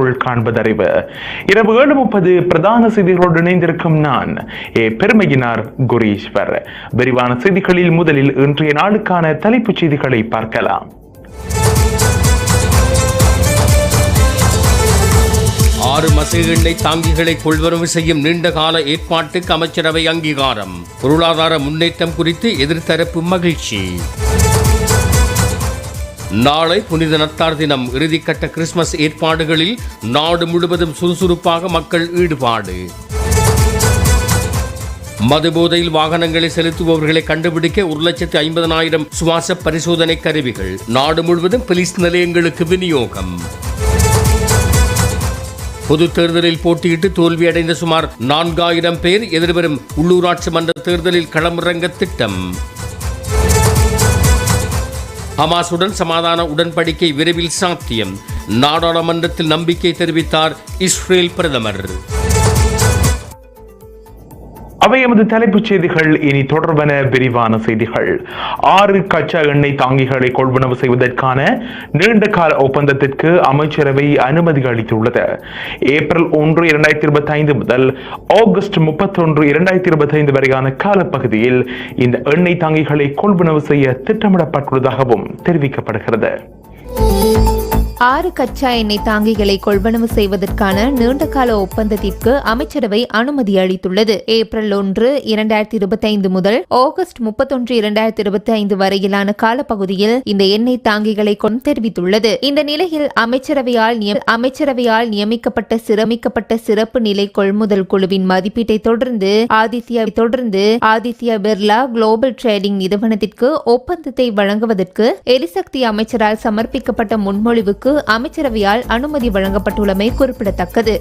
பொருள் காண்பதறிவு இரவு ஏழு முப்பது பிரதான செய்திகளோடு இணைந்திருக்கும் நான் ஏ பெருமையினார் குரீஸ்வர். விரிவான செய்திகளில் முதலில் இன்றைய நாளுக்கான தலைப்புச் செய்திகளை பார்க்கலாம். ஆறு மசகு எண்ணெய் தாங்கிகளை கொள்வரவு செய்யும் நீண்டகால ஏற்பாட்டுக்கு அமைச்சரவை அங்கீகாரம். பொருளாதார முன்னேற்றம் குறித்து எதிர்த்தரப்பு மகிழ்ச்சி. நாளை புனித நத்தார் தினம். இறுதிக்கட்ட கிறிஸ்துமஸ் ஏற்பாடுகளில் நாடு முழுவதும் சுறுசுறுப்பாக மக்கள் ஈடுபாடு. மதுபோதையில் வாகனங்களை செலுத்துபவர்களை கண்டுபிடிக்க ஒரு லட்சத்து ஐம்பதனாயிரம் சுவாச பரிசோதனை கருவிகள். நாடு முழுவதும் போலீஸ் நிலையங்களுக்கு விநியோகம். பொது தேர்தலில் போட்டியிட்டு தோல்வியடைந்த சுமார் நான்காயிரம் பேர் எதிர்வரும் உள்ளூராட்சி மன்ற தேர்தலில் களமிறங்க திட்டம். ஹமாசுடன் சமாதான உடன்படிக்கை விரைவில் சாத்தியம். நாடாளுமன்றத்தில் நம்பிக்கை தெரிவித்தார் இஸ்ரேல் பிரதமர். அவை எமது தலைப்புச் செய்திகள். இனி தொடர்பன விரிவான செய்திகள். ஆறு கச்சா எண்ணெய் தாங்கிகளை கொள்வனவு செய்வதற்கான நீண்ட கால ஒப்பந்தத்திற்கு அமைச்சரவை அனுமதி அளித்துள்ளது. ஏப்ரல் ஒன்று இரண்டாயிரத்தி இருபத்தி ஐந்து முதல் ஆகஸ்ட் முப்பத்தொன்று இரண்டாயிரத்தி இருபத்தி ஐந்து வரையான காலப்பகுதியில் இந்த எண்ணெய் தாங்கிகளை கொள்வனவு செய்ய திட்டமிடப்பட்டுள்ளதாகவும் தெரிவிக்கப்படுகிறது. ஆறு கச்சா எண்ணெய் தாங்கிகளை கொள்வனவு செய்வதற்கான நீண்டகால ஒப்பந்தத்திற்கு அமைச்சரவை அனுமதி அளித்துள்ளது. ஏப்ரல் ஒன்று இரண்டாயிரத்தி இருபத்தி ஐந்து முதல் ஆகஸ்ட் முப்பத்தொன்று இரண்டாயிரத்தி இருபத்தி ஐந்து வரையிலான காலப்பகுதியில் இந்த எண்ணெய் தாங்கிகளை கொண்டு தெரிவித்துள்ளது. இந்த நிலையில் அமைச்சரவையால் அமைச்சரவையால் நியமிக்கப்பட்ட சிரமிக்கப்பட்ட சிறப்பு நிலை கொள்முதல் குழுவின் மதிப்பீட்டை தொடர்ந்து ஆதித்யா தொடர்ந்து ஆதித்யா பிர்லா குளோபல் ட்ரேடிங் நிறுவனத்திற்கு ஒப்பந்தத்தை வழங்குவதற்கு எரிசக்தி அமைச்சரால் சமர்ப்பிக்கப்பட்ட முன்மொழிவுக்கு அமைச்சரவையால் அனுமதி வழங்கப்பட்டுள்ளமை குறிப்பிடத்தக்கது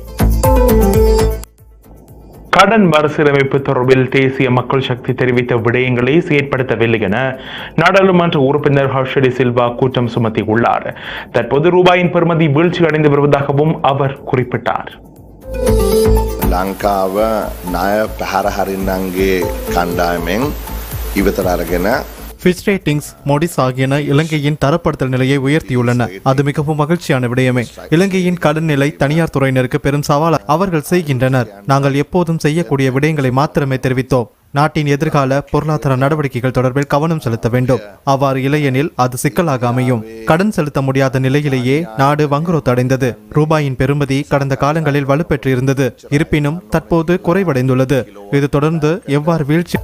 கடன் மறுசீரமைப்பு தொடர்பில் தேசிய மக்கள் சக்தி தெரிவித்த விடயங்களை செயற்படுத்தவில்லை என நாடாளுமன்ற உறுப்பினர் ஹர்ஷடி சில்வா குற்றம் சுமத்தியுள்ளார் தற்போது ரூபாயின் பெறுமதி வீழ்ச்சி அடைந்து வருவதாகவும் அவர் குறிப்பிட்டார் ලංකාව ණය පැහැර හරින්නන්ගේ කණ්ඩායමෙන් ඉවතර අරගෙන ஃபிச் ரேட்டிங்ஸ் மொடிஸ் ஆகியன இலங்கையின் தரப்படுத்தல் நிலையை உயர்த்தியுள்ளன. அது மிகவும் மகிழ்ச்சியான விடயமே. இலங்கையின் கடன் நிலை தனியார் துறையினருக்கு பெரும் சவால் அவர்கள் செய்கின்றனர். நாங்கள் எப்போதும் செய்யக்கூடிய விடயங்களை மாத்திரமே தெரிவித்தோம். நாட்டின் எதிர்கால பொருளாதார நடவடிக்கைகள் தொடர்பில் கவனம் செலுத்த வேண்டும். அவ்வாறு இல்லையெனில் அது சிக்கலாக அமையும். கடன் செலுத்த முடியாத நிலையிலேயே நாடு வங்குரோத்து அடைந்தது. ரூபாயின் பெறுமதி கடந்த காலங்களில் வலுப்பெற்று இருந்தது இருப்பினும் தற்போது குறைவடைந்துள்ளது. இது தொடர்ந்து எவ்வாறு வீழ்ச்சி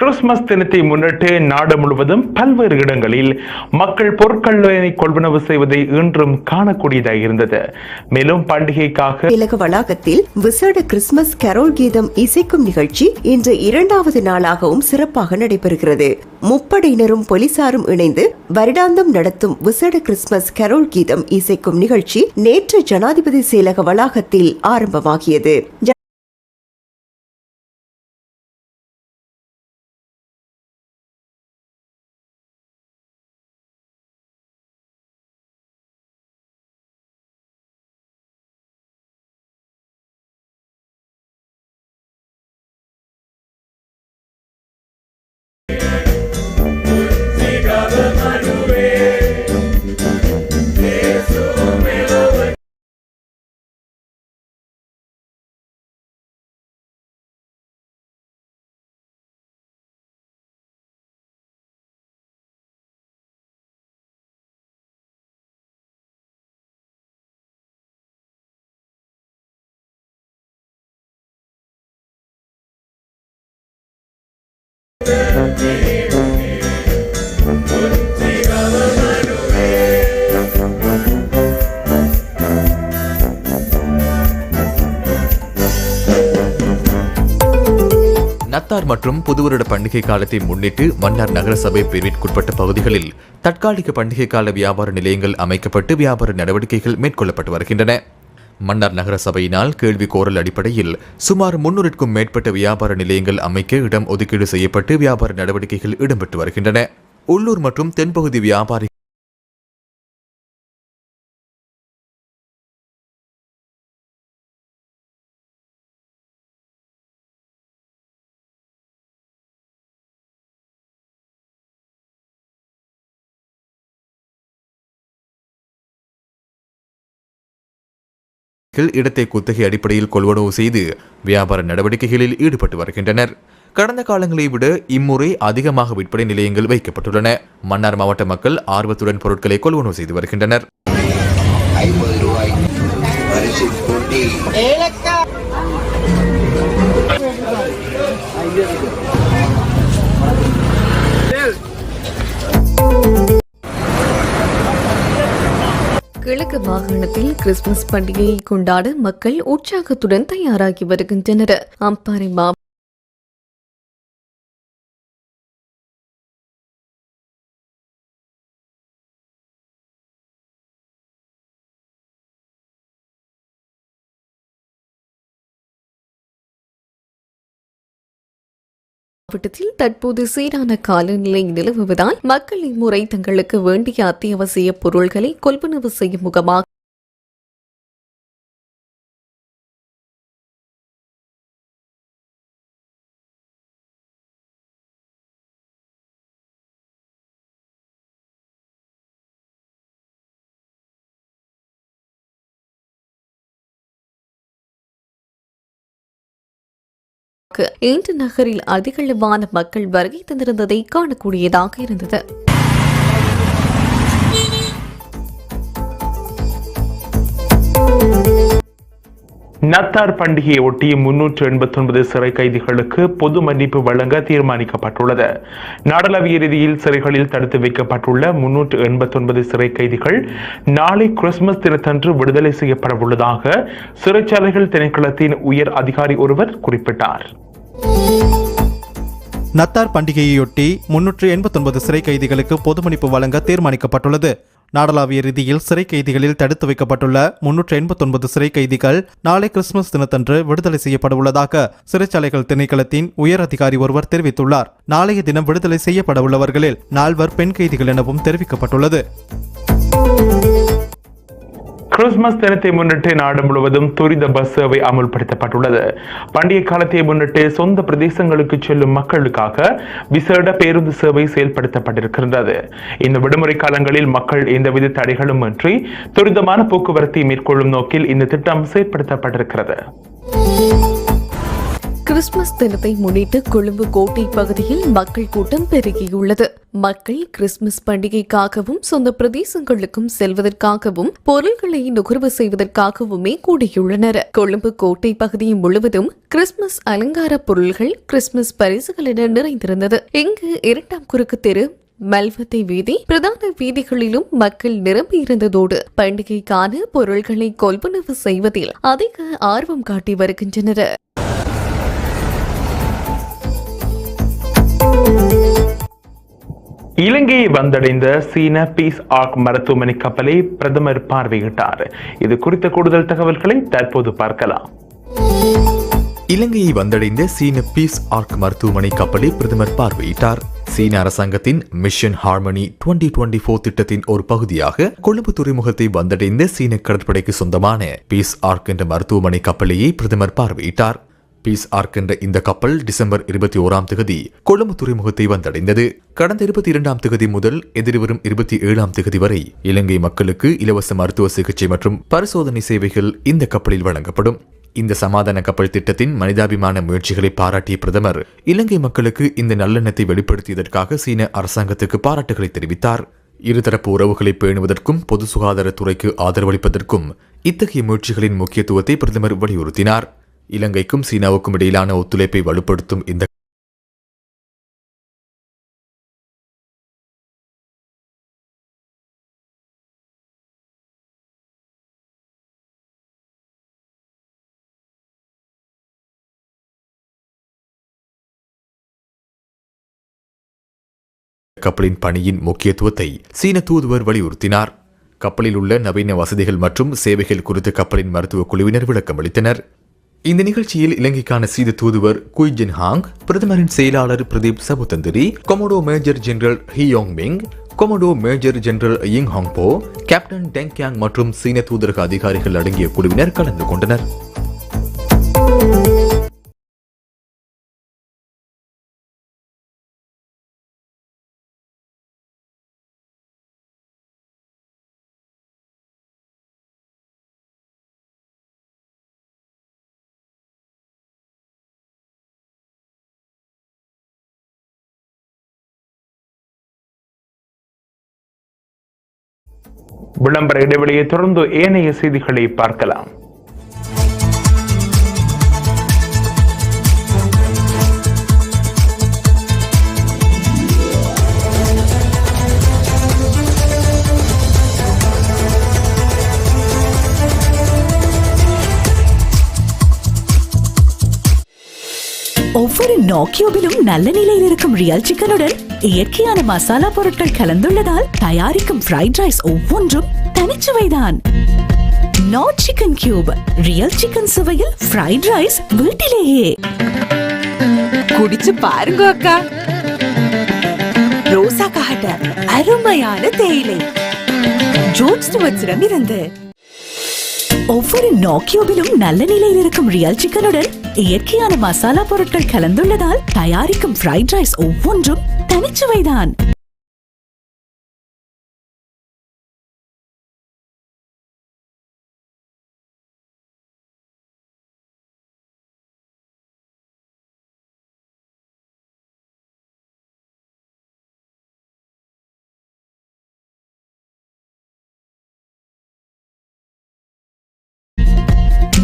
கிறிஸ்துமஸ் தினத்தை முன்னிட்டு நாடு முழுவதும் பல்வேறு இடங்களில் மக்கள் பொருட்களை கொள்வனவு செய்வதை இன்றும் காணக்கூடியதாக இருந்தது. மேலும் பண்டிகைக்காக திலக வளாகத்தில் விசேட கிறிஸ்துமஸ் கரோல் கீதம் இசைக்கும் நிகழ்ச்சி இன்று இரண்டாவது நாளாகவும் சிறப்பாக நடைபெறுகிறது. முப்படையினரும் போலீசாரும் இணைந்து வருடாந்தம் நடத்தும் விசேட கிறிஸ்துமஸ் கரோல் கீதம் இசைக்கும் நிகழ்ச்சி நேற்று ஜனாதிபதி செயலக வளாகத்தில் ஆரம்பமாகியது. நத்தார் மற்றும் புதுவருட பண்டிகை காலத்தை முன்னிட்டு மன்னார் நகரசபை பிரிவிற்குட்பட்ட பகுதிகளில் தற்காலிக பண்டிகை கால வியாபார நிலையங்கள் அமைக்கப்பட்டு வியாபார நடவடிக்கைகள் மேற்கொள்ளப்பட்டு வருகின்றன. மன்னார் நகர சபையினால் கேள்வி கோரல் அடிப்படையில் சுமார் முன்னூறுக்கும் மேற்பட்ட வியாபார நிலையங்கள் அமைக்க இடம் ஒதுக்கீடு செய்யப்பட்டு வியாபார நடவடிக்கைகள் இடம்பெற்று வருகின்றன. உள்ளூர் மற்றும் தென்பகுதி வியாபாரி இடத்தை குத்தகை அடிப்படையில் கொள்வனவு செய்து வியாபார நடவடிக்கைகளில் ஈடுபட்டு வருகின்றனர். கடந்த காலங்களை விட இம்முறை அதிகமாக விற்பனை நிலையங்கள் வைக்கப்பட்டுள்ளன. மன்னார் மாவட்ட மக்கள் ஆர்வத்துடன் பொருட்களை கொள்வனவு செய்து வருகின்றனர். ஐம்பது கிழக்கு மாகாணத்தில் கிறிஸ்துமஸ் பண்டிகையை கொண்டாட மக்கள் உற்சாகத்துடன் தயாராகி வருகின்றனர். அம்பாறை மாவட்டத்தில் தற்போது சீரான காலநிலை நிலவுவதால் மக்கள் இம்முறை தங்களுக்கு வேண்டிய அத்தியாவசிய பொருள்களை கொள்வனவு செய்யும் முகமாக இன்று நகரில் அதிகளவான மக்கள் வருகை தந்திருந்ததை காணக்கூடியதாக இருந்தது. நத்தார் பண்டிகையை ஒட்டி முன்னூற்று எண்பத்தி ஒன்பது சிறை கைதிகளுக்கு பொது மன்னிப்பு வழங்க தீர்மானிக்கப்பட்டுள்ளது. நாடளாவிய ரீதியில் சிறைகளில் தடுத்து வைக்கப்பட்டுள்ள முன்னூற்று எண்பத்தி ஒன்பது சிறை கைதிகள் நாளை கிறிஸ்துமஸ் தினத்தன்று விடுதலை செய்யப்பட உள்ளதாக சிறைச்சாலைகள் திணைக்களத்தின் உயர் அதிகாரி ஒருவர் குறிப்பிட்டார். நத்தார் பண்டிகையையொட்டி முன்னூற்று எண்பத்தொன்பது சிறை கைதிகளுக்கு பொது மன்னிப்பு வழங்க தீர்மானிக்கப்பட்டுள்ளது. நாடளாவிய ரீதியில் சிறை கைதிகளில் தடுத்து வைக்கப்பட்டுள்ள முன்னூற்று எண்பத்தொன்பது சிறை கைதிகள் நாளை கிறிஸ்துமஸ் தினத்தன்று விடுதலை செய்யப்பட உள்ளதாக சிறைச்சாலைகள் திணைக்களத்தின் உயர் அதிகாரி ஒருவர் தெரிவித்துள்ளார். நாளைய தினம் விடுதலை செய்யப்பட உள்ளவர்களில் நால்வர் பெண் கைதிகள் எனவும் தெரிவிக்கப்பட்டுள்ளது. கிறிஸ்துமஸ் தினத்தை முன்னிட்டு நாடு முழுவதும் துரித பஸ் சேவை அமுல்படுத்தப்பட்டுள்ளது. பண்டிகை காலத்தை முன்னிட்டு சொந்த பிரதேசங்களுக்கு செல்லும் மக்களுக்காக விசேட பேருந்து சேவை செயல்படுத்தப்பட்டிருக்கின்றது. இந்த விடுமுறை காலங்களில் மக்கள் எந்தவித தடைகளும் இன்றி துரிதமான போக்குவரத்தை மேற்கொள்ளும் நோக்கில் இந்த திட்டம் செயல்படுத்தப்பட்டிருக்கிறது. கிறிஸ்துமஸ் தினத்தை முன்னிட்டு கொழும்பு கோட்டை பகுதியில் மக்கள் கூட்டம் பெருகியுள்ளது. மக்கள் கிறிஸ்துமஸ் பண்டிகைக்காகவும் சொந்த பிரதேசங்களுக்கும் செல்வதற்காகவும் பொருள்களை நுகர்வு செய்வதற்காகவுமே கூடியுள்ளனர். கொழும்பு கோட்டை பகுதி முழுவதும் கிறிஸ்துமஸ் அலங்கார பொருள்கள் கிறிஸ்துமஸ் பரிசுகள் என நிறைந்திருந்தது. இங்கு இரண்டாம் குறுக்கு தெரு மல்வத்தை வீதி பிரதான வீதிகளிலும் மக்கள் நிரம்பி இருந்ததோடு பண்டிகைக்கான பொருள்களை கொள்வனவு செய்வதில் அதிக ஆர்வம் காட்டி வருகின்றனர். இலங்கையை வந்தடைந்த சீன பீஸ் ஆர்க் மருத்துவமனை கப்பலை பிரதமர் பார்வையிட்டார். இது குறித்த கூடுதல் தகவல்களை தற்போது பார்க்கலாம். இலங்கையை வந்தடைந்த சீன பீஸ் ஆர்க் மருத்துவமனை கப்பலை பிரதமர் பார்வையிட்டார். சீன அரசாங்கத்தின் மிஷன் ஹார்மனி 2024 ஃபோர் திட்டத்தின் ஒரு பகுதியாக கொழும்பு துறைமுகத்தை வந்தடைந்த சீன கடற்படைக்கு சொந்தமான பீஸ் ஆர்க் என்ற மருத்துவமனை கப்பலையை பிரதமர் பார்வையிட்டார். பீஸ் ஆர்க் என்ற இந்த கப்பல் டிசம்பர் இருபத்தி ஓராம் தேதி கொழும்பு துறைமுகத்தை வந்தடைந்தது. கடந்த இருபத்தி இரண்டாம் தேதி முதல் எதிர்வரும் இருபத்தி ஏழாம் தேதி வரை இலங்கை மக்களுக்கு இலவச மருத்துவ சிகிச்சை மற்றும் பரிசோதனை சேவைகள் இந்த கப்பலில் வழங்கப்படும். இந்த சமாதான கப்பல் திட்டத்தின் மனிதாபிமான முயற்சிகளை பாராட்டிய பிரதமர் இலங்கை மக்களுக்கு இந்த நல்லெண்ணத்தை வெளிப்படுத்தியதற்காக சீன அரசாங்கத்துக்கு பாராட்டுகளை தெரிவித்தார். இருதரப்பு உறவுகளை பேணுவதற்கும் பொது சுகாதாரத்துறைக்கு ஆதரவளிப்பதற்கும் இத்தகைய முயற்சிகளின் முக்கியத்துவத்தை பிரதமர் வலியுறுத்தினார். இலங்கைக்கும் சீனாவுக்கும் இடையிலான ஒத்துழைப்பை வலுப்படுத்தும் இந்த கப்பலின் பணியின் முக்கியத்துவத்தை சீன தூதுவர் வலியுறுத்தினார். கப்பலில் உள்ள நவீன வசதிகள் மற்றும் சேவைகள் குறித்து கப்பலின் மருத்துவ குழுவினர் விளக்கம் அளித்தனர் இந்த நிகழ்ச்சியில் இலங்கைக்கான சீத தூதுவர் குய் ஜின் ஹாங் பிரதமரின் செயலாளர் Pradeep சபுதந்திரி commodore major general Heong Ming commodore major general Ying Hong போ கேப்டன் டெங் கியாங் மற்றும் சீன தூதரக அதிகாரிகள் அடங்கிய குழுவினர் கலந்து கொண்டனர். விளம்பர இடைவெளியை தொடர்ந்து ஏனைய செய்திகளை பார்க்கலாம். ஒவ்வொரு நோக்கியோவிலும் நல்ல நிலையில் இருக்கும் ரியல் சிக்கனுடன் இயற்கையான மசாலா பொருட்கள் கலந்துள்ளதால் தயாரிக்கும் ஃப்ரைட் ரைஸ் ஒவ்வொன்றும் தனிச்சுவைதான். Not chicken cube real chicken சுவையில் ஃப்ரைட் ரைஸ் வீட்டிலேயே. குடிச்சு பாருங்க அக்கா. ரோசா காட்ட அருமையான தேயிலை. ஜோட்ஸ் வச்சிடம் இருந்து. ஒவ்வொரு நோக்கியோவிலும் நல்ல நிலையில் இருக்கும் ரியல் சிக்கனுடன் இயற்கையான மசாலா பொருட்கள் கலந்துள்ளதால் தயாரிக்கும் ஃப்ரைட் ரைஸ் ஒவ்வொன்றும் தனிச்சுவைதான்.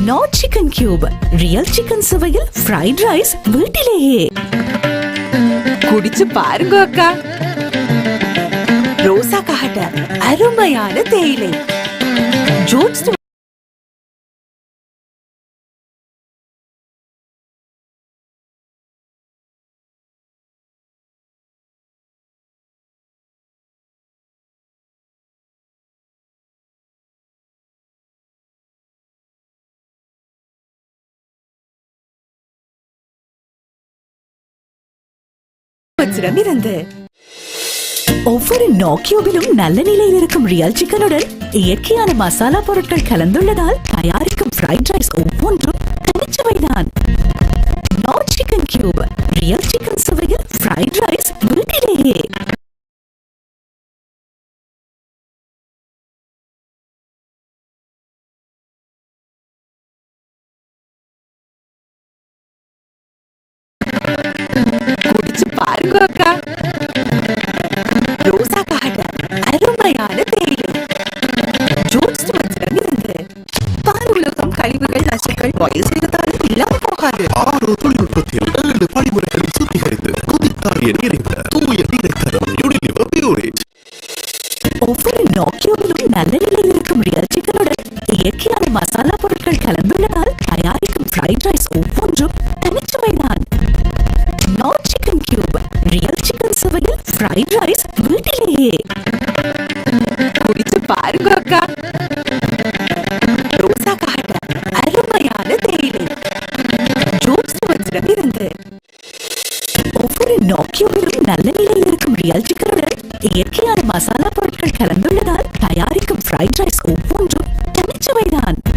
Not chicken cube real chicken சுவையில் ஃப்ரைட் ரைஸ் வீட்டிலேயே. குடிச்சு பாருங்க அக்கா. ரோசா காட்ட அருமையான தேயிலை. ஜோட்ஸ் வச்சிடம் இருந்து ஒவ்வொரு நோக்கியோவிலும் நல்ல நிலையில் இருக்கும் ரியல் சிக்கனுடன் இயற்கையான மசாலா பொருட்கள் கலந்துள்ளதால் தயாரிக்கும் ஃப்ரைட் ரைஸ் ஒவ்வொன்றும் தனிச்சுவைதான் no chicken cube real chicken சுவையில் ஃப்ரைட் ரைஸ் அக்கா ரோசா காட்ட அருமையான தேயிலை வச்சிடம் இருந்து பால் உலகம் கழிவுகள் நச்சுக்கள் வயசு இருந்தாலும் இல்லாம போகாது ஆறு தொழில்நுட்பத்தில் ஏழு படிமுறைகளை சுத்திகரித்து குதித்தாரிய நிறைந்த தூய நீரை தரும் யூனிலிவர் பியூரிட் ஒவ்வொரு நோக்கியோவிலும் நல்ல நிலையில் இருக்கும் ரியல் சிக்கனுடன் இயற்கையான மசாலா பொருட்கள் கலந்துள்ளதால் தயாரிக்கும் ஃப்ரைட் ரைஸ் ஒவ்வொன்றும் தனிச்சுவைதான் ஃப்ரைட் ரைஸ் வீட்டிலேயே. குடிச்சு பாருங்க அக்கா. ரோசா காட்ட அருமையான தேயிலை. ஜோட்ஸ் வச்சிடம் இருந்து. ஒவ்வொரு நோக்கியோவிலும் நல்ல நிலையில் இருக்கும் ரியல் இயற்கையான மசாலா பொருட்கள் கலந்துள்ளதால் தயாரிக்கும் ஃப்ரைட் ரைஸ் ஒவ்வொன்றும் தனிச்சுவைதான்.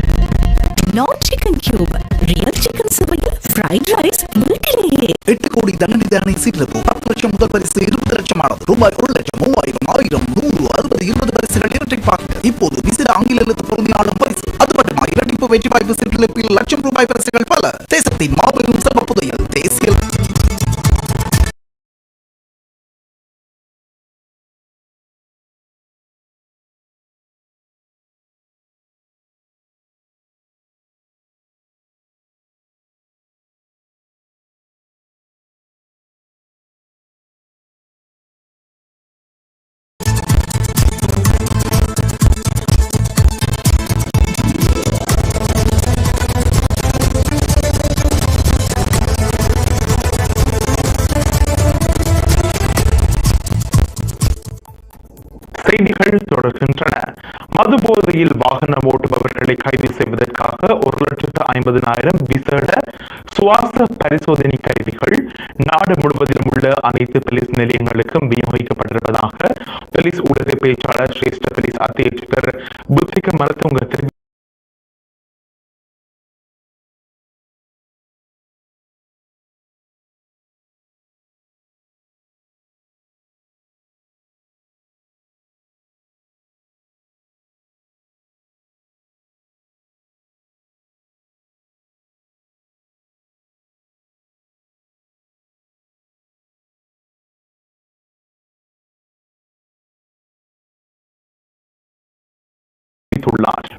Not chicken cube real chicken சுவையில் ஃப்ரைட் ரைஸ் வீட்டிலேயே எட்டு கோடி தண்டனை தானே சீட்டிருப்பு பத்து லட்சம் முதல் பரிசு இருபது லட்சம் ஆனது. ரூபாய் ஒரு லட்சம் மூவாயிரம் ஆயிரம் நூறு அறுபது இருபது பரிசுகள் பார்க்க இப்போது விசிற ஆங்கில எழுத்து பொருந்தினாலும் பரிசு. அது மட்டுமா? இரட்டிப்பு வெற்றி வாய்ப்பு சீட்டில் லட்சம் ரூபாய் பரிசுகள் பல. தேசத்தின் மாபெரும் சிறப்பு புதையல் தேசிய தொடர்கின்றன. மது போதையில் வாகனம் ஓட்டுபவர்களை கைது செய்வதற்காக ஒரு லட்சத்து ஐம்பதினாயிரம் விசேட சுவாச பரிசோதனை கருவிகள் நாடு முழுவதிலும் உள்ள அனைத்து போலீஸ் நிலையங்களுக்கும் விநியோகிக்கப்பட்டிருப்பதாக போலீஸ் ஊடக பேச்சாளர் சிரேஷ்ட போலீஸ் அத்தியட்சகர் புத்திக மருத்துவங்க தெரிவித்தார் தெரிவித்துள்ளார்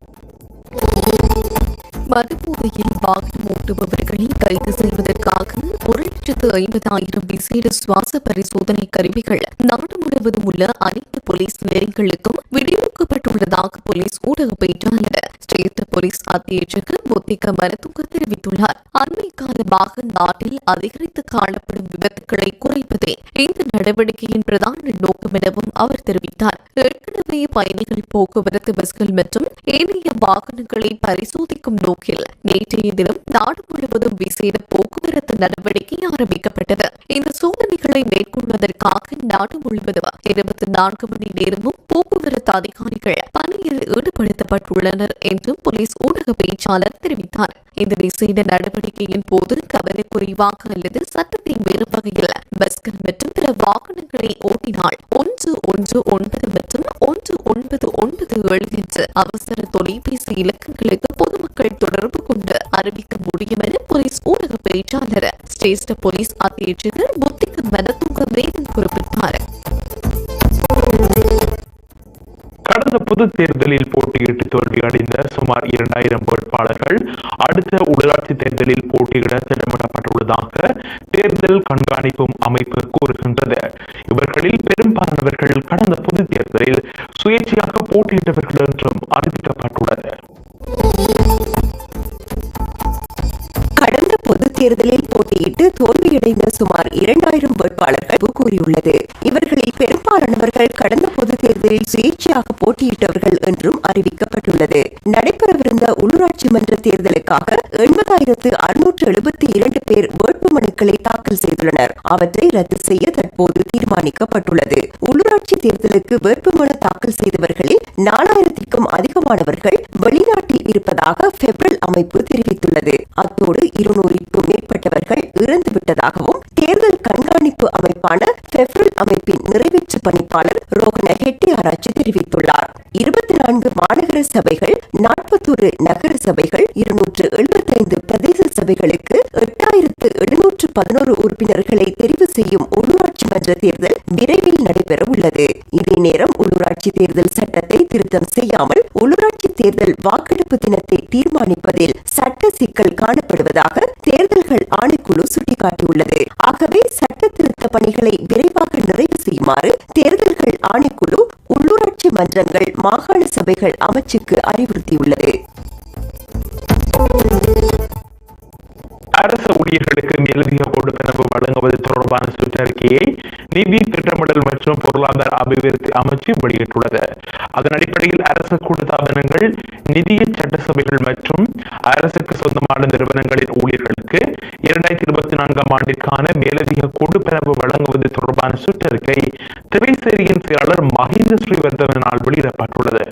மதுபோதையில் வாகனம் ஓட்டுபவர்களை கைது செய்வதற்காக ஒரு லட்சத்து ஐம்பதாயிரம் விசேட சுவாச பரிசோதனை கருவிகள். நாடு முழுவதும் உள்ள அனைத்து போலீஸ் நிலையங்களுக்கும் விநியோகிக்கப்பட்டுள்ளதாக போலீஸ் ஊடக பேச்சாளர் ஸ்ரேஷ்ட போலீஸ் அத்தியட்சகர் முத்திக மனதுங்க தெரிவித்துள்ளார். அண்மை காலமாக நாட்டில் அதிகரித்து காணப்படும் விபத்துக்களை குறைப்பதே இந்த நடவடிக்கையின் பிரதான நோக்கம் எனவும் அவர் தெரிவித்தார். ஏற்கனவே பயணிகள் போக்குவரத்து பஸ்கள் மற்றும் ஏனைய வாகனங்களை பரிசோதிக்கும் நோக்கில் நேற்றைய தினம் நாடு முழுவதும் விசேட போக்குவரத்து நடவடிக்கை ஆரம்பிக்கப்பட்டது. இந்த சோதனைகளை மேற்கொள்வதற்காக நாடு முழுவதும் இருபத்தி நான்கு மணி நேரமும் போக்குவரத்து அதிகாரிகள் பணியில் ஈடுபடுத்தப்பட்டுள்ளனர் என்று போலீஸ் ஊடக பேச்சாளர் தெரிவித்தார். இந்த விசேட நடவடிக்கையின் போது கவனக்குறைவாக அல்லது சட்டத்தை மீறும் வகையில் பஸ்கள் மற்றும் பிற வாகனங்களை ஓட்டினால் ஒன்று ஒன்று ஒன்பது மற்றும் ஒன்று ஒன்பது ஒன்பது ஏழு அவசர தொலைபேசி இலக்கங்களுக்கு பொதுமக்கள் தொடர்பு கொண்டு அறிவிக்க முடியும் என போலீஸ் ஊடக பேச்சாளர். சிரேஷ்ட போலீஸ் அத்தியட்சகர் புத்திக மனத்துங்க மேலும் குறிப்பிட்டார். பொது தேர்தலில் போட்டியிட்டு தோல்வியடைந்த சுமார் இரண்டாயிரம் வேட்பாளர்கள் அடுத்த உள்ளாட்சி தேர்தலில் போட்டியிட திட்டமிடப்பட்டுள்ளதாக தேர்தல் கண்காணிப்பு அமைப்பு கூறுகின்றது. இவர்களில் பெரும்பாலானவர்கள் கடந்த பொது தேர்தலில் சுயேட்சையாக போட்டியிட்டவர்கள் என்றும் அறிவிக்கப்பட்டுள்ளது. கடந்த பொது தேர்தலில் போட்டியிட்டு தோல்வியடைந்த சுமார் இரண்டாயிரம் வேட்பாளர்கள் கூறியுள்ளது. இவர்களில் பெரும்பாலானவர்கள் கடந்த பொது தேர்தலில் சுயேட்சையாக போட்டியிட்டவர்கள் என்றும் அறிவிக்கப்பட்டுள்ளது. நடைபெறவிருந்த உள்ளூராட்சி மன்ற தேர்தலுக்காக எண்பதாயிரத்து அறுநூற்று எழுபத்தி இரண்டு பேர் வேட்புமனுக்களை தாக்கல் செய்துள்ளனர். அவற்றை ரத்து செய்ய தற்போது தீர்மானிக்கப்பட்டுள்ளது. உள்ளூராட்சி தேர்தலுக்கு வேட்புமனு தாக்கல் செய்தவர்களில் நாலாயிரத்திற்கும் அதிகமானவர்கள் வெளிநாட்டில் இருப்பதாக பெப்ரல் அமைப்பு தெரிவித்துள்ளது. அத்தோடு இருநூறுக்கும் மேற்பட்டவர்கள் இறந்துவிட்டதாகவும் தேர்தல் பாதுகாப்பு அமைப்பான பெப்ரல் அமைப்பின் நிறைவேற்று பணிப்பாளர் ரோகன ஹெட்டியாராய்ச்சி தெரிவித்துள்ளார். இருபத்தி நான்கு மாநகர சபைகள் நாற்பத்தொரு நகர சபைகள் இருநூற்று எழுபத்தைந்து பிரதேச சபைகளுக்கு எட்டாயிரத்து எழுநூற்று பதினோரு உறுப்பினர்களை தெரிவு செய்யும் உள்ளூராட்சி மன்ற தேர்தல் விரைவில் நடைபெற உள்ளது. இதே நேரம் உள்ளூராட்சி தேர்தல் சட்டத்தை திருத்தம் செய்யாமல் உள்ளூராட்சி தேர்தல் வாக்கெடுப்பு தினத்தை தீர்மானிப்பதில் சட்ட சிக்கல் காணப்படுவதாக தேர்தல்கள் ஆணைக்குழு சுட்டிக்காட்டியுள்ளது. ஆகவே சட்ட திருத்த பணிகளை விரைவாக நிறைவு செய்யுமாறு தேர்தல்கள் ஆணைக்குழு உள்ளூராட்சி மன்றங்கள் மாகாண சபைகள் அமைச்சுக்கு அறிவுறுத்தியுள்ளது. ஊழியர்களுக்கும் எழுதிய மேலதிக கொடுப்பனவு வழங்குவது தொடர்பான சுற்றறிக்கையை நிதி திட்டமிடல் மற்றும் பொருளாதார அபிவிருத்தி அமைச்சு வெளியிட்டுள்ளது. அதன் அடிப்படையில் அரசு கூட்டுத்தாபனங்கள் நிதிய சட்டசபைகள் மற்றும் அரசுக்கு சொந்தமான நிறுவனங்களின் ஊழியர்களுக்கு இரண்டாயிரத்தி இருபத்தி நான்காம் ஆண்டிற்கான மேலதிக கொடுப்பனவு வழங்குவது தொடர்பான சுற்றறிக்கை திரைசேரியின் செயலாளர் மஹிந்த ஸ்ரீவர்தவனால் வெளியிடப்பட்டுள்ளது.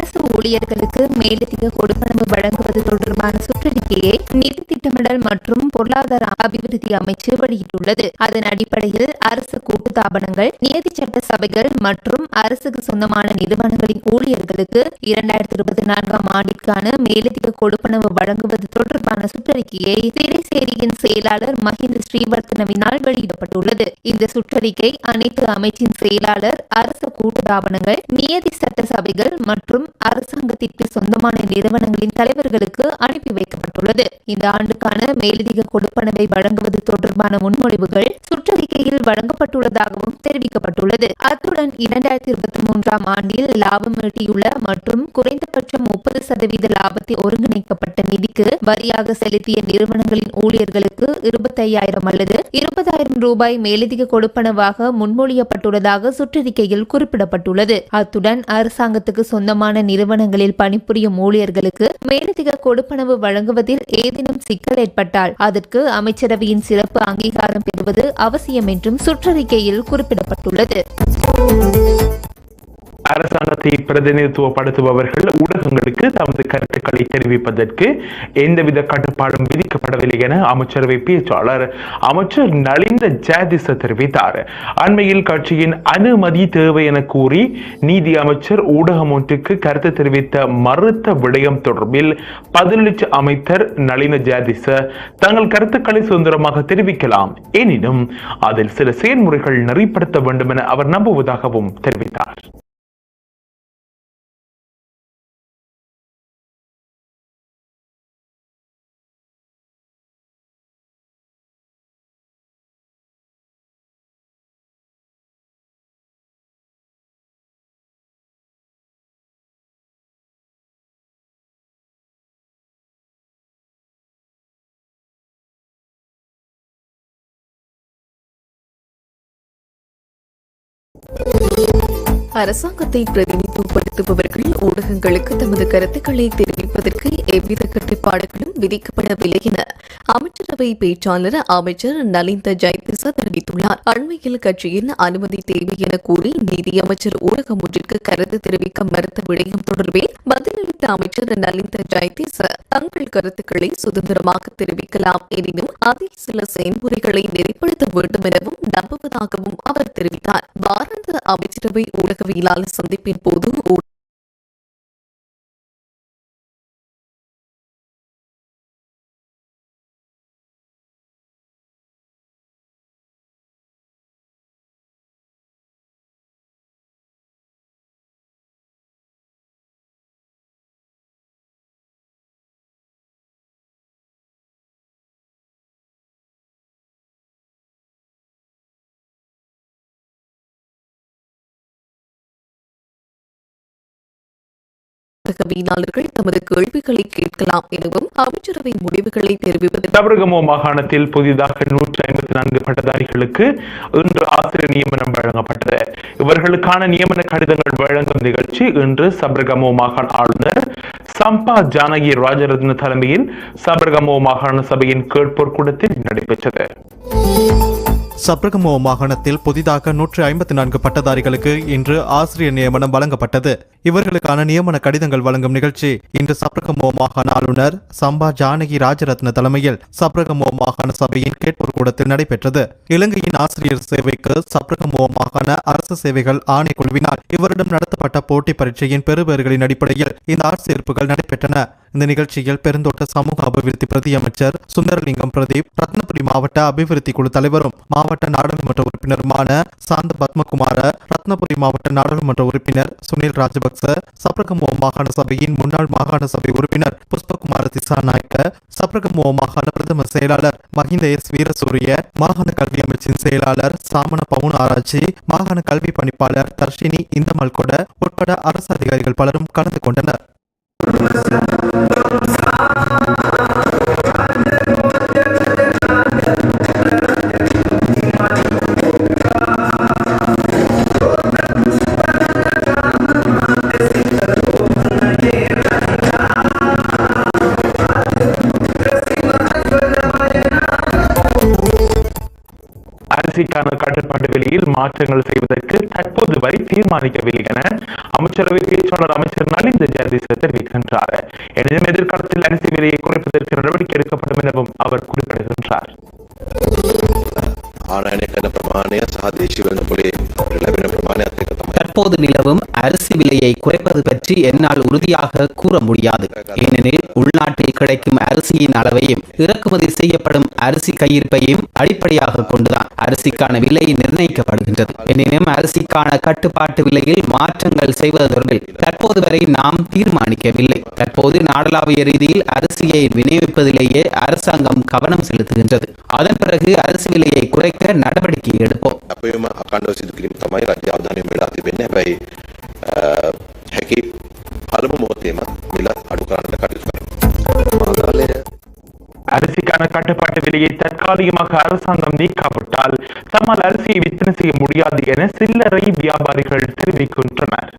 அரசு ஊழியர்களுக்கு மேலதிக கொடுப்பனவு வழங்குவது தொடர்பான சுற்றறிக்கையை நிதி திட்டமிடல் மற்றும் பொருளாதார அபிவிருத்தி அமைச்சு வெளியிட்டுள்ளது. அதன் அடிப்படையில் அரசு கூட்டுத்தாபனங்கள் நியதி சட்ட சபைகள் மற்றும் அரசுக்கு சொந்தமான நிறுவனங்களின் ஊழியர்களுக்கு இரண்டாயிரத்தி இருபத்தி நான்காம் ஆண்டிற்கான மேலதிக கொடுப்பனவு வழங்குவது தொடர்பான சுற்றறிக்கையை திரைசேரியின் செயலாளர் மஹிந்த ஸ்ரீவர்த்தனவினால் வெளியிடப்பட்டுள்ளது. இந்த சுற்றறிக்கை அனைத்து அமைச்சின் செயலாளர் அரசு கூட்டுத்தாபனங்கள் நியதி சட்ட சபைகள் மற்றும் அரசாங்கத்திற்கு சொந்தமான நிறுவனங்களின் தலைவர்களுக்கு அனுப்பி வைக்கப்பட்டுள்ளது. இந்த ஆண்டுக்கான மேலதிக கொடுப்பனவை வழங்குவது தொடர்பான முன்மொழிவுகள் சுற்றறிக்கையில் வழங்கப்பட்டுள்ளதாகவும் தெரிவிக்கப்பட்டுள்ளது. அத்துடன் இரண்டாயிரத்தி இருபத்தி மூன்றாம் ஆண்டில் லாபம் ஈட்டியுள்ள மற்றும் குறைந்தபட்சம் முப்பது சதவீத லாபத்தை ஒருங்கிணைக்கப்பட்ட நிதிக்கு வரியாக செலுத்திய நிறுவனங்களின் ஊழியர்களுக்கு இருபத்தையாயிரம் அல்லது இருபதாயிரம் ரூபாய் மேலதிக கொடுப்பனவாக முன்மொழியப்பட்டுள்ளதாக சுற்றறிக்கையில் குறிப்பிடப்பட்டுள்ளது. அத்துடன் அரசாங்கத்துக்கு சொந்தமான நிறுவனங்களில் பணிபுரியும் ஊழியர்களுக்கு மேலதிக கொடுப்பனவு வழங்குவதில் ஏதேனும் சிக்கல் ஏற்பட்டால் அதற்கு அமைச்சரவையின் சிறப்பு அங்கீகாரம் பெறுவது அவசியம் என்றும் சுற்றறிக்கையில் குறிப்பிடப்பட்டுள்ளது. அரசாங்கத்தை பிரதிநிதித்துவப்படுத்துபவர்கள் ஊடகங்களுக்கு தமது கருத்துக்களை தெரிவிப்பதற்கு எந்தவித கட்டுப்பாடும் விதிக்கப்படவில்லை என அமைச்சரவை பேச்சாளர் அமைச்சர் நலிந்த ஜாதிச தெரிவித்தார். அண்மையில் கட்சியின் அனுமதி தேவை என கூறி நீதி அமைச்சர் ஊடகம் ஒன்றுக்கு கருத்து தெரிவித்த மறுத்த விடயம் தொடர்பில் பதிலளிச்ச அமைச்சர் நளின ஜாதிச தங்கள் கருத்துக்களை சுதந்திரமாக தெரிவிக்கலாம். எனினும் அதில் சில செயல்முறைகள் நெறிப்படுத்த வேண்டும் என அவர் நம்புவதாகவும் தெரிவித்தார். அரசாங்கத்தை பிரதிநிதித்துவப்படுத்துபவர்கள் ஊடகங்களுக்கு தமது கருத்துக்களை தெரிவிப்பதற்கு எவ்வித கட்டுப்பாடுகளும் விதிக்கப்படவில்லை என அமைச்சரவை பேச்சாளர் அமைச்சர் நலிந்த ஜெயதிச தெரிவித்துள்ளார். அண்மையில் கட்சியின் அனுமதி தேவை என கூறி நிதியமைச்சர் ஊடகம் ஒன்றிற்கு கருத்து தெரிவிக்க மறுத்த விடயம் தொடர்பில் பதிலளித்த அமைச்சர் நலிந்த ஜெயதிச தங்கள் கருத்துக்களை சுதந்திரமாக தெரிவிக்கலாம். எனினும் அதில் சில செயல்முறைகளை நெறிப்படுத்த வேண்டும் எனவும் நம்புவதாகவும் அவர் தெரிவித்தார். வாராந்த அமைச்சரவை ஊடகவியலாளர் சந்திப்பின் போது ஊடகவியலாளர்கள் தமது கேள்விகளை கேட்கலாம் எனவும் அமைச்சரவை முடிவுகளை தெரிவிப்பது தபரகமோ மாகாணத்தில் புதிதாக நூற்றி ஐம்பத்தி நான்கு பட்டதாரிகளுக்கு இன்று ஆசிரியர் நியமனம் வழங்கப்பட்டது. இவர்களுக்கான நியமன கடிதங்கள் வழங்கும் நிகழ்ச்சி இன்று சபரகமோ மாகாண ஆளுநர் சம்பா ஜானகி ராஜரத்ன தலைமையில் சபரகமோ மாகாண சபையின் கேட்போர் கூடத்தில் நடைபெற்றது. சப்ரகமோ மாகாணத்தில் புதிதாக நூற்றி ஐம்பத்தி நான்கு பட்டதாரிகளுக்கு இன்று ஆசிரியர் நியமனம் வழங்கப்பட்டது. இவர்களுக்கான நியமன கடிதங்கள் வழங்கும் நிகழ்ச்சி இன்று சப்ரகமோ மாகாண ஆளுநர் சம்பா ஜானகி ராஜரத்ன தலைமையில் சப்ரகமோ மாகாண சபையின் கேட்போர் கூடத்தில் நடைபெற்றது. இலங்கையின் ஆசிரியர் சேவைக்கு சப்ரகமோ மாகாண அரசு சேவைகள் ஆணைக்குழுவினால் இவரிடம் நடத்தப்பட்ட போட்டி பரீட்சையின் பெறுபேறுகளின் அடிப்படையில் இந்த ஆட்சேர்ப்புகள் நடைபெற்றன. இந்த நிகழ்ச்சியில் பெருந்தோட்ட சமூக அபிவிருத்தி பிரதி அமைச்சர் சுந்தரலிங்கம் பிரதீப் ரத்னபுரி மாவட்ட அபிவிருத்தி குழு தலைவரும் மாவட்ட நாடாளுமன்ற உறுப்பினருமான சாந்த பத்மகுமார ரத்னபுரி மாவட்ட நாடாளுமன்ற உறுப்பினர் சுனில் ராஜபக்ச சப்ரகமோ மாகாண சபையின் முன்னாள் மாகாண சபை உறுப்பினர் புஷ்பகுமார திசாநாயக்க சப்ரகமோ மாகாண பிரதம செயலாளர் மஹிந்த எஸ் வீரசூரிய மாகாண கல்வி அமைச்சின் செயலாளர் சாமன பவுன் ஆராய்ச்சி மாகாண கல்வி பணிப்பாளர் தர்ஷினி இந்தமல் கொட உட்பட அரசு அதிகாரிகள் பலரும் கலந்து கொண்டனர். அரிசிக்கான கட்டுப்பாட்டு விலையில் மாற்றங்கள் செய்வதற்கு தற்போது வரை தீர்மானிக்கவில்லை என அமைச்சரவை பேச்சாளர் அமைச்சர் நலிந்த ஜெயதிச தெரிவிக்கின்றார். எனினும் எதிர்காலத்தில் அரிசி விலையை குறைப்பதற்கு நடவடிக்கை எடுக்கப்படும் எனவும் அவர் குறிப்பிடுகின்றார். ආනයනය කන ප්‍රමාණය සහ දේශී වෙන පොලේ ලැබෙන ප්‍රමාණයත් එක තමයි தற்போது நிலவும் அரிசி விலையை குறைப்பது பற்றி என்னால் உறுதியாக கூற முடியாது ஏனெனில் உள்நாட்டில் கிடைக்கும் அரிசியின் அளவையும் இறக்குமதி செய்யப்படும் அரிசி கையிருப்பையும் அடிப்படையாக கொண்டுதான் அரிசிக்கான விலை நிர்ணயிக்கப்படுகின்றது எனினும் அரிசிக்கான கட்டுப்பாட்டு விலையில் மாற்றங்கள் செய்வது தொடர்பில் தற்போது வரை நாம் தீர்மானிக்கவில்லை தற்போது நாடளாவிய ரீதியில் அரிசியை விநியோகிப்பதிலேயே அரசாங்கம் கவனம் செலுத்துகின்றது அதன் பிறகு அரிசி விலையை குறைக்க நடவடிக்கை எடுப்போம் අපේම අකණ්ඩව සිදු කිරීම තමයි රජ්‍ය අවධානය වෙලා තිබෙන්නේ හැබැයි අ, හැකි පළමු මොහොතේම මිල අඩු කරන්නට කටයුතු කරනවා. அரிசிக்கான கட்டுப்பாட்டு விலையை தற்காலிகமாக அரசாங்கம் நீக்காவிட்டால் தம்மால் அரிசியை விற்பனை செய்ய முடியாது என சில்லறை வியாபாரிகள் தெரிவிக்கின்றனர்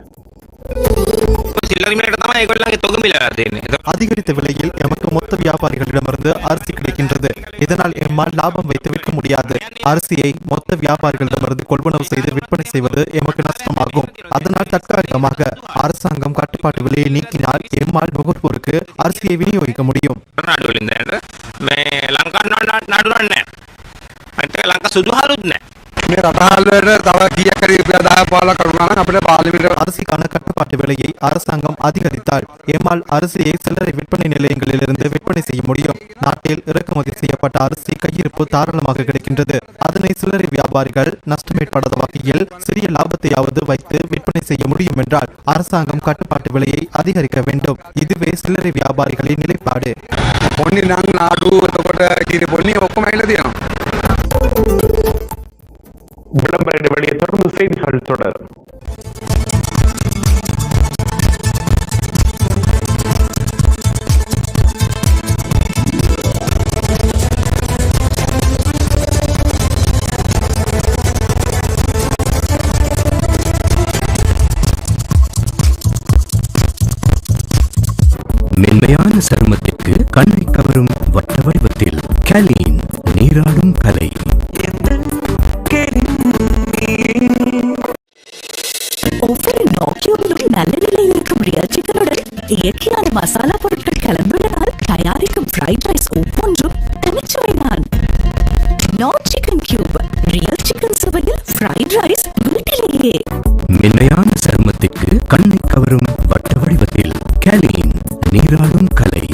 அதிகரித்த விலையில் எமக்கு மொத்த வியாபாரிகளிடமிருந்து அரிசி கிடைக்கின்றது. இதனால் எம்மால் லாபம் வைத்து விற்க முடியாது. அரிசியை மொத்த வியாபாரிகளிடமிருந்து கொள்வனவு செய்து விற்பனை செய்வது எமக்கு நஷ்டமாகும். அதனால் தற்காலிகமாக அரசாங்கம் கட்டுப்பாட்டு விலையை நீக்கினால் எம்மால் நுகர்வோருக்கு அரிசியை விநியோகிக்க முடியும். அரிசிக்கான கட்டுப்பாட்டு விலையை அரசாங்கம் அதிகரித்தால் எம்மால் அரிசியை சில்லறை விற்பனை நிலையங்களிலிருந்து விற்பனை செய்ய முடியும் நாட்டில் இறக்குமதி செய்யப்பட்ட அரிசி கையிருப்பு தாராளமாக கிடைக்கின்றது அதனை சில்லறை வியாபாரிகள் நஷ்டமேற்படாத வகையில் சிறிய லாபத்தையாவது வைத்து விற்பனை செய்ய முடியும் என்றால் அரசாங்கம் கட்டுப்பாட்டு விலையை அதிகரிக்க வேண்டும் இதுவே சில்லறை வியாபாரிகளின் நிலைப்பாடு පොන්නි නං නාඩු එතකොට කිරි පොන්නි ඔක්කොම ඇවිල්ලා තියෙනවා. விளம்பர இடைவெளியை தொடர்ந்து செய்திகள் தொடரும். மென்மையான சருமத்திற்கு கண்ணை கவரும் வட்ட வடிவத்தில் கலீன் நீராடும் கலை. இயற்கையான மசாலா பொருட்கள் கலந்துள்ளதால் தயாரிக்கும் ஃப்ரைட் ரைஸ் ஒவ்வொன்றும் தனிச்சுவைதான். Not chicken cube real chicken சுவையில் ஃப்ரைட் ரைஸ் வீட்டிலேயே. மென்மையான சருமத்திற்கு கண்ணை கவரும் வட்ட வடிவத்தில் கேலின் நீராடும் கலை.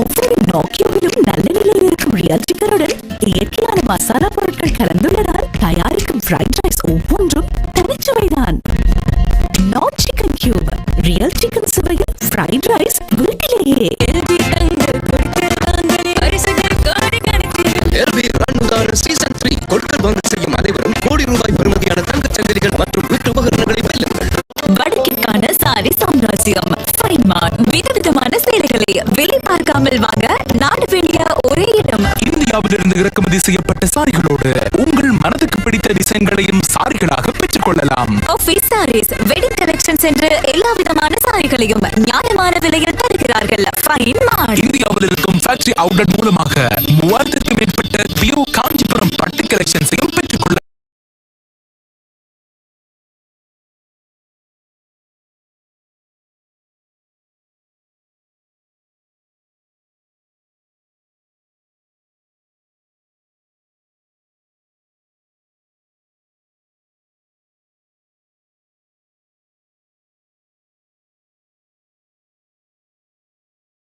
ஒவ்வொரு நோக்கியோவிலும் நல்ல நிலையில் இருக்கும் ரியல் சிக்கனுடன் இயற்கையான மசாலா பொருட்கள் கலந்துள்ளதால் தயாரிக்கும் ஃப்ரைட் ரைஸ் ஒவ்வொன்றும் தனிச்சுவைதான் not chicken cube real chicken சுவையில் ஃப்ரைட் ரைஸ் வீட்டிலேயே சீசன் த்ரீ கொடுக்கல் வாங்கல் செய்யும் அனைவரும் கோடி ரூபாய் பெறுமதியான தங்கச் சங்கிலிகள் மற்றும் வீட்டு உபகரணங்களை வெல்லுங்கள் வடக்கிற்கான சாரி சாம்ராஜ்யம் ஃபைன்மார்ட் விதவிதமான சேலைகளை விலை பார்க்காமல் வாங்க இந்தியாவிலிருந்து இறக்குமதி செய்யப்பட்ட சாரிகளோடு உங்கள் மனதுக்கு பிடித்த டிசைன்களையும் சாரிகளாக பெற்றுக் கொள்ளலாம் ஆபீஸ் சாரீஸ் என்று எல்லா விதமான சாரிகளையும் நியாயமான விலையில் தருகிறார்கள். இந்தியாவில் இருக்கும் ஃபேக்டரி அவுட்லெட் மூலமாக மூவாயிரத்திற்கும் மேற்பட்ட பியூ காஞ்சிபுரம் பட்டு கலெக்ஷன்ஸையும் பெற்றுக் கொள்ள